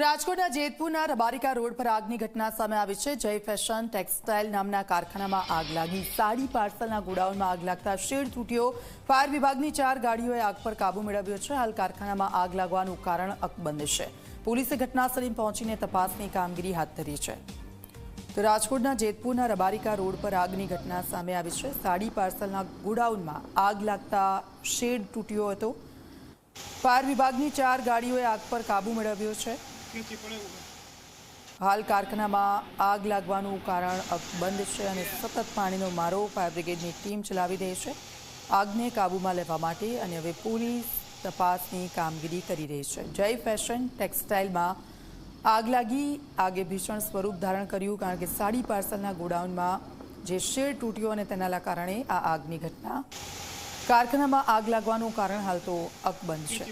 રાજકોટના જેતપુરના રબારિકા રોડ પર આગની ઘટના સામે આવી છે. જય ફેશન ટેક્સટાઇલ નામના કારખાનામાં આગ લાગી. સાડી પાર્સલના ગોડાઉનમાં આગ લાગતા શેડ તૂટ્યો. ફાયર વિભાગની ચાર ગાડીઓએ આગ પર કાબુ મેળવ્યો છે. હાલ કારખાનામાં આગ લાગવાનું કારણ અકબંધ છે. પોલીસે ઘટનાસ્થળે પહોંચીને તપાસની કામગીરી હાથ ધરી છે. તો રાજકોટના જેતપુરના રબારિકા રોડ પર આગની ઘટના સામે આવી છે. સાડી પાર્સલના ગોડાઉનમાં આગ લાગતા શેડ તૂટ્યો હતો. ફાયર વિભાગની ચાર ગાડીઓએ આગ પર કાબુ મેળવ્યો છે. હાલ કારખાનામાં આગ લાગવાનું કારણ બંધ છે અને સતત પાણીનો મારો ફાયર બ્રિગેડની ટીમ ચલાવી રહી છે. આગને કાબૂમાં લેવા માટે અને હવે પોલીસ તપાસની કામગીરી કરી રહી છે. જય ફેશન ટેક્સટાઇલમાં આગ લાગી આગે ભીષણ સ્વરૂપ ધારણ કર્યું કારણ કે સાડી પાર્સલના ગોડાઉનમાં જે શેડ તૂટ્યો અને તેના કારણે આ આગની ઘટના. કારખાનામાં આગ લાગવાનું કારણ હાલ તો અકબંધ છે.